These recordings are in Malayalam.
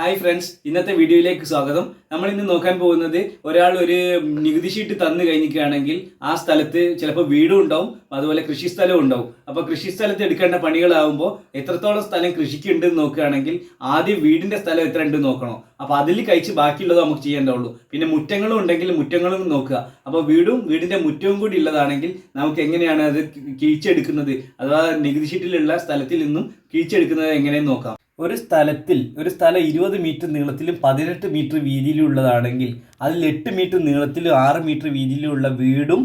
ഹായ് ഫ്രണ്ട്സ് ഇന്നത്തെ വീഡിയോയിലേക്ക് സ്വാഗതം. നമ്മൾ ഇന്ന് നോക്കാൻ പോകുന്നത് ഒരാൾ ഒരു നികുതി ഷീറ്റ് തന്നു കഴിഞ്ഞിരിക്കുകയാണെങ്കിൽ ആ സ്ഥലത്ത് ചിലപ്പോൾ വീടും ഉണ്ടാവും അതുപോലെ കൃഷി സ്ഥലവും ഉണ്ടാവും. അപ്പോൾ കൃഷി സ്ഥലത്ത് എടുക്കേണ്ട പണികളാവുമ്പോൾ എത്രത്തോളം സ്ഥലം കൃഷിക്ക് എന്ന് നോക്കുകയാണെങ്കിൽ ആദ്യം വീടിന്റെ സ്ഥലം എത്ര ഉണ്ട് നോക്കണം. അപ്പോൾ അതിൽ കഴിച്ച് ബാക്കിയുള്ളത് നമുക്ക് ചെയ്യേണ്ടതുള്ളൂ. പിന്നെ മുറ്റങ്ങളും ഉണ്ടെങ്കിൽ മുറ്റങ്ങളും നോക്കുക. അപ്പോൾ വീടും വീടിന്റെ മുറ്റവും കൂടി ഉള്ളതാണെങ്കിൽ നമുക്ക് എങ്ങനെയാണ് അത് കീഴ്ച്ചെടുക്കുന്നത് അഥവാ നികുതി ഷീറ്റിലുള്ള സ്ഥലത്തിൽ നിന്നും കീഴ്ച്ചെടുക്കുന്നത് എങ്ങനെയെന്ന് നോക്കാം. ഒരു സ്ഥലത്തിൽ ഒരു സ്ഥലം ഇരുപത് മീറ്റർ നീളത്തിലും പതിനെട്ട് മീറ്റർ വീതിയിലും ഉള്ളതാണെങ്കിൽ അതിൽ എട്ട് മീറ്റർ നീളത്തിലും ആറ് മീറ്റർ വീതിയിലുമുള്ള വീടും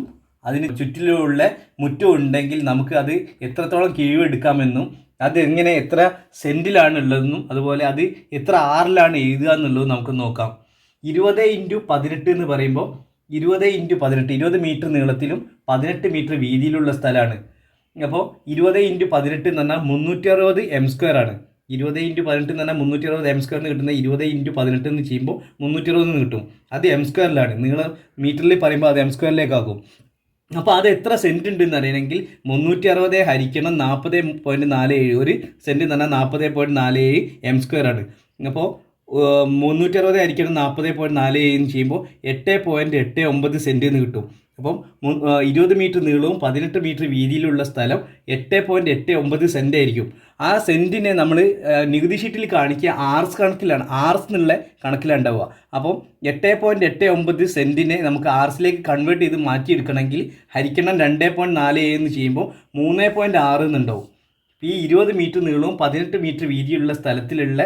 അതിന് ചുറ്റിലുള്ള മുറ്റം ഉണ്ടെങ്കിൽ നമുക്ക് അത് എത്രത്തോളം കിഴിവെടുക്കാമെന്നും അത് എങ്ങനെ എത്ര സെന്റിലാണ് ഉള്ളതെന്നും അതുപോലെ അത് എത്ര ആറിലാണ് എഴുതുക എന്നുള്ളതും നമുക്ക് നോക്കാം. ഇരുപത് ഇന്റു പതിനെട്ട് എന്ന് പറയുമ്പോൾ ഇരുപത് ഇന്റു പതിനെട്ട് ഇരുപത് മീറ്റർ നീളത്തിലും പതിനെട്ട് മീറ്റർ വീതിയിലുള്ള സ്ഥലമാണ്. അപ്പോൾ ഇരുപത് ഇന്റു പതിനെട്ട് എന്ന് പറഞ്ഞാൽ മുന്നൂറ്റി അറുപത് എം സ്ക്വയർ ആണ്. ഇരുപത് ഇന്റു പതിനെട്ട് എന്ന് പറഞ്ഞാൽ മുന്നൂറ്റി അറുപത് എം സ്ക്വയറിന് കിട്ടുന്ന ഇരുപത് ഇന്റു പതിനെട്ട് എന്ന് ചെയ്യുമ്പോൾ മുന്നൂറ്റി അറുപത് എന്ന് കിട്ടും. അത് എം സ്ക്വയറിലാണ് നിങ്ങൾ മീറ്ററിൽ പറയുമ്പോൾ അത് എം സ്ക്വയറിലേക്കാക്കും അപ്പോൾ അത് എത്ര സെന്റ് ഉണ്ടെന്ന് അറിയണമെങ്കിൽ മുന്നൂറ്റി അറുപത് ഹരിക്കണം നാൽപ്പത് പോയിന്റ് നാല് ഏഴ്. ഒരു സെന്റ് തന്നെ നാൽപ്പത് പോയിന്റ് നാല് ഏഴ് എം സ്ക്വയർ ആണ്. അപ്പോൾ മുന്നൂറ്റി അറുപത് ഹരിക്കണം നാൽപ്പത് പോയിന്റ് നാല് ഏഴ് എന്ന് ചെയ്യുമ്പോൾ എട്ട് പോയിന്റ് എട്ട് ഒമ്പത് സെന്റ് എന്ന് കിട്ടും. അപ്പം ഇരുപത് മീറ്റർ നീളവും പതിനെട്ട് മീറ്റർ വീതിയിലുള്ള സ്ഥലം എട്ട് പോയിന്റ് എട്ട് ഒമ്പത് സെന്റ് ആയിരിക്കും. ആ സെന്റിനെ നമ്മൾ നികുതി ഷീറ്റിൽ കാണിക്കുക ആർസ് കണക്കിലാണ് ആർസ് എന്നുള്ള കണക്കിലാണ് അപ്പം എട്ട് പോയിന്റ് എട്ട് ഒമ്പത് സെന്റിനെ നമുക്ക് ആർസിലേക്ക് കൺവേർട്ട് ചെയ്ത് മാറ്റിയെടുക്കണമെങ്കിൽ ഹരിക്കണം രണ്ട് പോയിന്റ് നാല് എന്ന് ചെയ്യുമ്പോൾ മൂന്ന് പോയിന്റ് ആറ് എന്നുണ്ടാവും. ഈ ഇരുപത് മീറ്റർ നീളവും പതിനെട്ട് മീറ്റർ വീതിയുള്ള സ്ഥലത്തിലുള്ള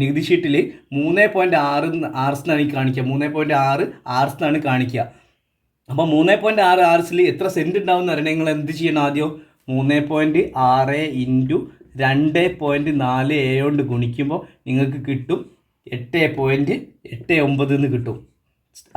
നികുതി ഷീറ്റിൽ മൂന്ന് പോയിന്റ് ആറ് ആർസ് എന്നാണ് കാണിക്കുക. മൂന്ന് പോയിന്റ് ആറ് ആർസ് എന്നാണ് കാണിക്കുക. അപ്പോൾ മൂന്ന് പോയിന്റ് ആറ് ആർസിൽ എത്ര സെന്റ് ഉണ്ടാവും എന്ന് നിങ്ങൾ എന്ത് ചെയ്യണം ആദ്യം? മൂന്ന് പോയിന്റ് ആറ് ഇന്റു രണ്ട് പോയിന്റ് നാല് ഏ കൊണ്ട് ഗുണിക്കുമ്പോൾ നിങ്ങൾക്ക് കിട്ടും എട്ട് പോയിന്റ് എട്ട് ഒമ്പത് എന്ന് കിട്ടും.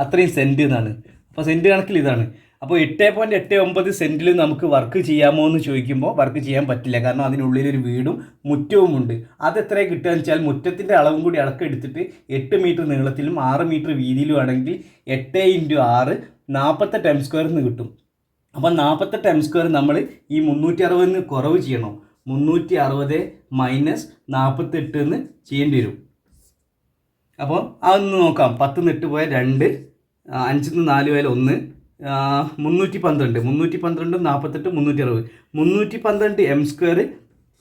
അത്രയും സെന്റ് എന്നാണ്. അപ്പോൾ സെന്റ് കണക്കിൽ ഇതാണ്. അപ്പോൾ എട്ട് പോയിന്റ് എട്ട് ഒമ്പത് സെന്റിൽ നമുക്ക് വർക്ക് ചെയ്യാമോ എന്ന് ചോദിക്കുമ്പോൾ വർക്ക് ചെയ്യാൻ പറ്റില്ല. കാരണം അതിനുള്ളിൽ ഒരു വീടും മുറ്റവും ഉണ്ട്. അത് എത്ര കിട്ടുക എന്ന് വെച്ചാൽ മുറ്റത്തിന്റെ അളവും കൂടി അളക്കെടുത്തിട്ട് എട്ട് മീറ്റർ നീളത്തിലും ആറ് മീറ്റർ വീതിയിലും ആണെങ്കിൽ എട്ട് ഇന്റു ആറ് നാൽപ്പത്തെട്ട് എം സ്ക്വയർ എന്ന് കിട്ടും. അപ്പം നാൽപ്പത്തെട്ട് എം സ്ക്വയർ നമ്മൾ ഈ മുന്നൂറ്റി അറുപതിൽ നിന്ന് കുറവ് ചെയ്യണം. മുന്നൂറ്റി അറുപത് മൈനസ് നാൽപ്പത്തെട്ട് എന്ന് ചെയ്യേണ്ടി വരും. അപ്പോൾ അതൊന്ന് നോക്കാം. പത്ത് നിട്ട് പോയ രണ്ട് അഞ്ചിൽ നിന്ന് നാല് പോയാൽ ഒന്ന് മുന്നൂറ്റി പന്ത്രണ്ട് മുന്നൂറ്റി പന്ത്രണ്ട് നാൽപ്പത്തെട്ട് മുന്നൂറ്റി അറുപത് മുന്നൂറ്റി പന്ത്രണ്ട് എം സ്ക്വയർ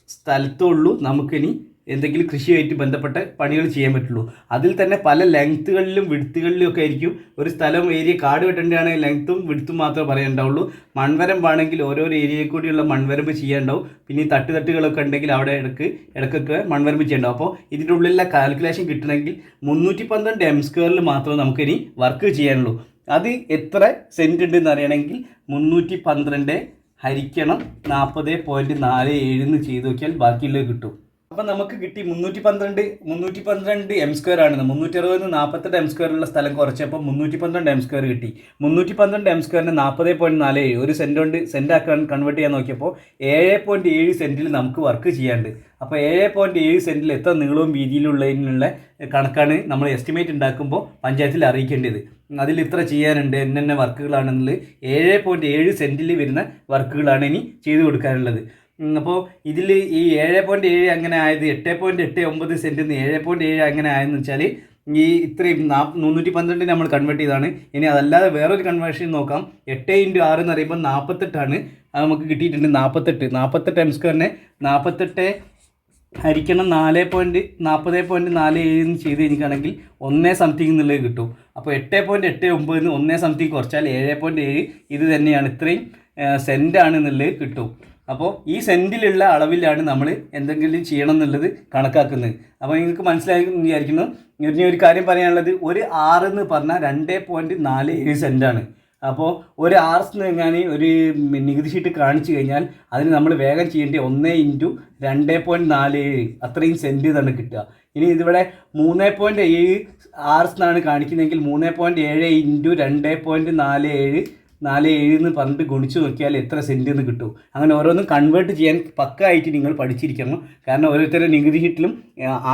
സ്ഥലത്തുള്ളൂ നമുക്കിനി എന്തെങ്കിലും കൃഷിയായിട്ട് ബന്ധപ്പെട്ട പണികൾ ചെയ്യാൻ പറ്റുള്ളൂ. അതിൽ തന്നെ പല ലെങ്ത്തുകളിലും വിടുത്തുകളിലും ഒക്കെ ആയിരിക്കും ഒരു സ്ഥലം ഏരിയ കാട് വെട്ടേണ്ടതാണ് ലെങ്ത്തും വിടുത്തും മാത്രമേ പറയാനുണ്ടാവുള്ളൂ. മൺവരമ്പാണെങ്കിൽ ഓരോരോ ഏരിയയിൽ കൂടിയുള്ള മൺവരമ്പ് ചെയ്യാനുണ്ടാവും. പിന്നെ ഈ തട്ടുതട്ടുകളൊക്കെ ഉണ്ടെങ്കിൽ അവിടെ ഇടയ്ക്ക് ഇടക്കൊക്കെ മൺവരമ്പ് ചെയ്യണ്ടാവും അപ്പോൾ ഇതിന്റെ ഉള്ളിലെ കാൽക്കുലേഷൻ കിട്ടണമെങ്കിൽ മുന്നൂറ്റി പന്ത്രണ്ട് എം സ്ക്വയറിൽ മാത്രമേ നമുക്കിനി വർക്ക് ചെയ്യാനുള്ളൂ. അത് എത്ര സെന്റ് ഉണ്ടെന്ന് അറിയണമെങ്കിൽ മുന്നൂറ്റി പന്ത്രണ്ട് ഹരിക്കണം നാൽപ്പത് പോയിന്റ് നാല് ഏഴ് എന്ന് ചെയ്ത് നോക്കിയാൽ ബാക്കിയുള്ളത് കിട്ടും. അപ്പം നമുക്ക് കിട്ടി മുന്നൂറ്റി പന്ത്രണ്ട് മുന്നൂറ്റി പന്ത്രണ്ട് എം സ്ക്വയർ ആണ് മുന്നൂറ്റി അറുപത് നാൽപ്പത്തെട്ട് എം സ്ക്വയർ ഉള്ള സ്ഥലം കുറച്ചപ്പോൾ മുന്നൂറ്റി പന്ത്രണ്ട് എം സ്ക്വയർ കിട്ടി. മുന്നൂറ്റി പന്ത്രണ്ട് എം സ്ക്വയറിന് നാൽപ്പത് പോയിന്റ് നാല് ഏഴ് ഒരു സെന്റ് കൊണ്ട് സെന്റ് ആക്കാൻ കൺവേർട്ട് ചെയ്യാൻ നോക്കിയപ്പോൾ ഏഴ് പോയിന്റ് ഏഴ് സെന്റിൽ നമുക്ക് വർക്ക് ചെയ്യാണ്ട് അപ്പോൾ ഏഴ് പോയിന്റ് ഏഴ് സെന്റിൽ എത്ര നീളവും വീതിയിലുള്ളതിനുള്ള കണക്കാണ് നമ്മൾ എസ്റ്റിമേറ്റ് ഉണ്ടാക്കുമ്പോൾ പഞ്ചായത്തിൽ അറിയിക്കേണ്ടത്. അതിൽ ഇത്ര ചെയ്യാനുണ്ട് എന്നെ വർക്കുകളാണെന്നുള്ളത് ഏഴ് പോയിന്റ് ഏഴ് സെന്റിൽ വരുന്ന വർക്കുകളാണ് ഇനി ചെയ്തു കൊടുക്കാനുള്ളത്. അപ്പോൾ ഇതിൽ ഈ ഏഴ് പോയിന്റ് ഏഴ് അങ്ങനെ ആയത് എട്ട് പോയിന്റ് എട്ട് ഒമ്പത് സെന്റിൽ നിന്ന് ഏഴ് പോയിന്റ് ഏഴ് അങ്ങനെ ആയെന്ന് വെച്ചാൽ ഈ ഇത്രയും നാ മുന്നൂറ്റി പന്ത്രണ്ട് നമ്മൾ കൺവേർട്ട് ചെയ്താണ് ഇനി അതല്ലാതെ വേറൊരു കൺവേർഷൻ നോക്കാം. എട്ട് ഇന്റു ആറ് എന്ന് പറയുമ്പോൾ നാൽപ്പത്തെട്ടാണ് അത് നമുക്ക് കിട്ടിയിട്ടുണ്ട് നാൽപ്പത്തെട്ട് നാൽപ്പത്തെട്ട് എം സ്ക്വയറിനെ നാൽപ്പത്തെട്ട് ഹരിക്കണം നാല് പോയിന്റ് നാൽപ്പത് പോയിന്റ് നാല് ഏഴ് എന്ന് ചെയ്ത് എനിക്കാണെങ്കിൽ ഒന്നേ സംതിങ് എന്നുള്ളത് കിട്ടും. അപ്പോൾ എട്ട് പോയിന്റ് എട്ട് ഒമ്പതിന് ഒന്നേ സംതിങ് കുറച്ചാൽ ഏഴ് പോയിന്റ് ഏഴ് ഇത് തന്നെയാണ്. ഇത്രയും സെന്റാണ് എന്നുള്ളത് കിട്ടും. അപ്പോൾ ഈ സെന്റിലുള്ള അളവിലാണ് നമ്മൾ എന്തെങ്കിലും ചെയ്യണം എന്നുള്ളത് കണക്കാക്കുന്നത്. അപ്പോൾ നിങ്ങൾക്ക് മനസ്സിലായി വിചാരിക്കുന്നു. ഇനി ഒരു കാര്യം പറയാനുള്ളത് ഒരു ആറ് എന്ന് പറഞ്ഞാൽ രണ്ട് പോയിന്റ് നാല് ഏഴ് സെന്റാണ് അപ്പോൾ ഒരു ആർസ് ഞാൻ ഒരു നികുതി ഷീറ്റ് കാണിച്ചു കഴിഞ്ഞാൽ അതിന് നമ്മൾ വേഗം ചെയ്യേണ്ട ഒന്ന് ഇന്റു രണ്ട് പോയിന്റ് നാല് ഏഴ് അത്രയും സെന്റ് ഇതാണ് കിട്ടുക. ഇനി ഇതിവിടെ മൂന്ന് പോയിന്റ് ഏഴ് ആർസ് എന്നാണ് കാണിക്കുന്നതെങ്കിൽ മൂന്ന് പോയിന്റ് ഏഴ് ഇന്റു രണ്ട് പോയിന്റ് നാല് ഏഴ് നാല് ഏഴിൽ നിന്ന് പറഞ്ഞിട്ട് ഗുണിച്ച് നോക്കിയാൽ എത്ര സെന്റ് എന്ന് കിട്ടും. അങ്ങനെ ഓരോന്നും കൺവേർട്ട് ചെയ്യാൻ പക്കായിട്ട് നിങ്ങൾ പഠിച്ചിരിക്കണം. കാരണം ഓരോരുത്തരുടെ നികുതി ഷീറ്റിലും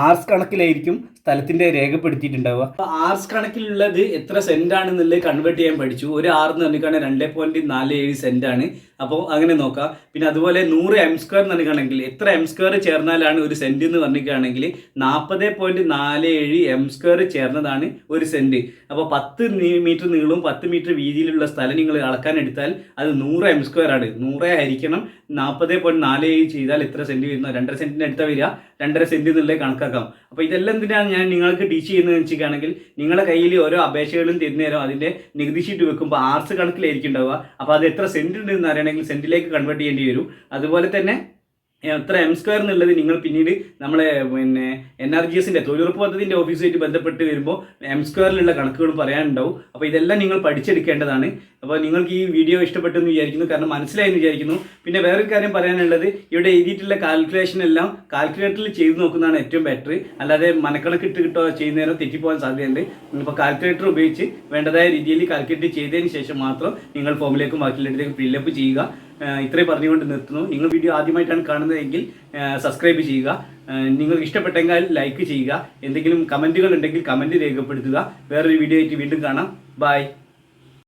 ആർസ് കണക്കിലായിരിക്കും സ്ഥലത്തിന്റെ രേഖപ്പെടുത്തിയിട്ടുണ്ടാവുക. അപ്പോൾ ആർസ് കണക്കിലുള്ളത് എത്ര സെന്റാണെന്നുള്ളത് കൺവേർട്ട് ചെയ്യാൻ പഠിച്ചു. ഒരു ആറ് എന്ന് പറഞ്ഞിട്ടാണ് രണ്ട് പോയിന്റ് നാല് ഏഴ് സെന്റാണ് അപ്പോൾ അങ്ങനെ നോക്കാം. പിന്നെ അതുപോലെ നൂറ് എം സ്ക്വയർ പറഞ്ഞിട്ടുണ്ടെങ്കിൽ എത്ര എം സ്ക്വയർ ചേർന്നാലാണ് ഒരു സെന്റ് എന്ന് പറഞ്ഞിരിക്കുകയാണെങ്കിൽ നാൽപ്പത് പോയിന്റ് നാല് ഏഴ് എം സ്ക്വയർ ചേർന്നതാണ് ഒരു സെന്റ് അപ്പോൾ പത്ത് മീറ്റർ നീളവും പത്ത് മീറ്റർ വീതിയിലുള്ള സ്ഥലം നിങ്ങൾ അളക്കാൻ എടുത്താൽ അത് നൂറ് എം സ്ക്വയർ ആണ്. നൂറേ ആയിരിക്കണം. നാൽപ്പത് പോയിന്റ് നാല് ഏഴ് ചെയ്താൽ എത്ര സെന്റ് വരുന്നു? രണ്ടര സെന്റിന്റെ അടുത്ത വരിക. രണ്ടര സെന്റ് എന്നുള്ളത് കണക്കാക്കാം. അപ്പോൾ ഇതെല്ലാം എന്തിനാണ് ഞാൻ നിങ്ങൾക്ക് ടീച്ച് ചെയ്യുന്നത് വെച്ചിട്ടാണെങ്കിൽ നിങ്ങളുടെ കയ്യിൽ ഓരോ അപേക്ഷകളും തരുന്നേരം അതിന്റെ നികുതി ഷീറ്റ് വെക്കുമ്പോൾ ആർട്സ് കണക്കിലായിരിക്കും ഉണ്ടാവുക. അപ്പോൾ അത് എത്ര സെന്റ് ഉണ്ട് എന്ന് അറിയണമെങ്കിൽ സെന്റിലേക്ക് കൺവേർട്ട് ചെയ്യേണ്ടി വരും. അതുപോലെ തന്നെ എത്ര എം സ്ക്വയർ എന്നുള്ളത് നിങ്ങൾ പിന്നീട് നമ്മളെ പിന്നെ എൻ ആർ ജി എസിന്റെ തൊഴിലുറപ്പ് പദ്ധതിന്റെ ഓഫീസുമായിട്ട് ബന്ധപ്പെട്ട് വരുമ്പോൾ എം സ്ക്വയറിലുള്ള കണക്കുകൾ പറയാനുണ്ടാവും. അപ്പോൾ ഇതെല്ലാം നിങ്ങൾ പഠിച്ചെടുക്കേണ്ടതാണ്. അപ്പോൾ നിങ്ങൾക്ക് ഈ വീഡിയോ ഇഷ്ടപ്പെട്ടെന്ന് വിചാരിക്കുന്നു. കാരണം മനസ്സിലായെന്ന് വിചാരിക്കുന്നു. പിന്നെ വേറൊരു കാര്യം പറയാനുള്ളത്. ഇവിടെ എഴുതിയിട്ടുള്ള കാൽക്കുലേഷൻ എല്ലാം കാൽക്കുലേറ്ററിൽ ചെയ്തു നോക്കുന്നതാണ് ഏറ്റവും ബെറ്റർ അല്ലാതെ മനക്കണക്ക് ഇട്ട് കിട്ടോ ചെയ്യുന്നതിനോ തെറ്റിപ്പോകാൻ സാധ്യതയുണ്ട്. ഇപ്പോൾ കാൽക്കുലേറ്റർ ഉപയോഗിച്ച് വേണ്ടതായ രീതിയിൽ കാൽക്കുലേറ്റ് ചെയ്തതിന് ശേഷം മാത്രം നിങ്ങൾ ഫോമിലേക്കും ബാക്കിയുള്ളതിലേക്ക് ഫില്ലപ്പ് ചെയ്യുക. ഇത്രയും പറഞ്ഞുകൊണ്ട് നിർത്തുന്നു. നിങ്ങൾ വീഡിയോ ആദ്യമായിട്ടാണ് കാണുന്നതെങ്കിൽ സബ്സ്ക്രൈബ് ചെയ്യുക. നിങ്ങൾക്ക് ഇഷ്ടപ്പെട്ടെങ്കിൽ ലൈക്ക് ചെയ്യുക. എന്തെങ്കിലും കമന്റുകൾ ഉണ്ടെങ്കിൽ കമന്റ് രേഖപ്പെടുത്തുക. വേറൊരു വീഡിയോ ആയിട്ട് വീണ്ടും കാണാം. ബൈ.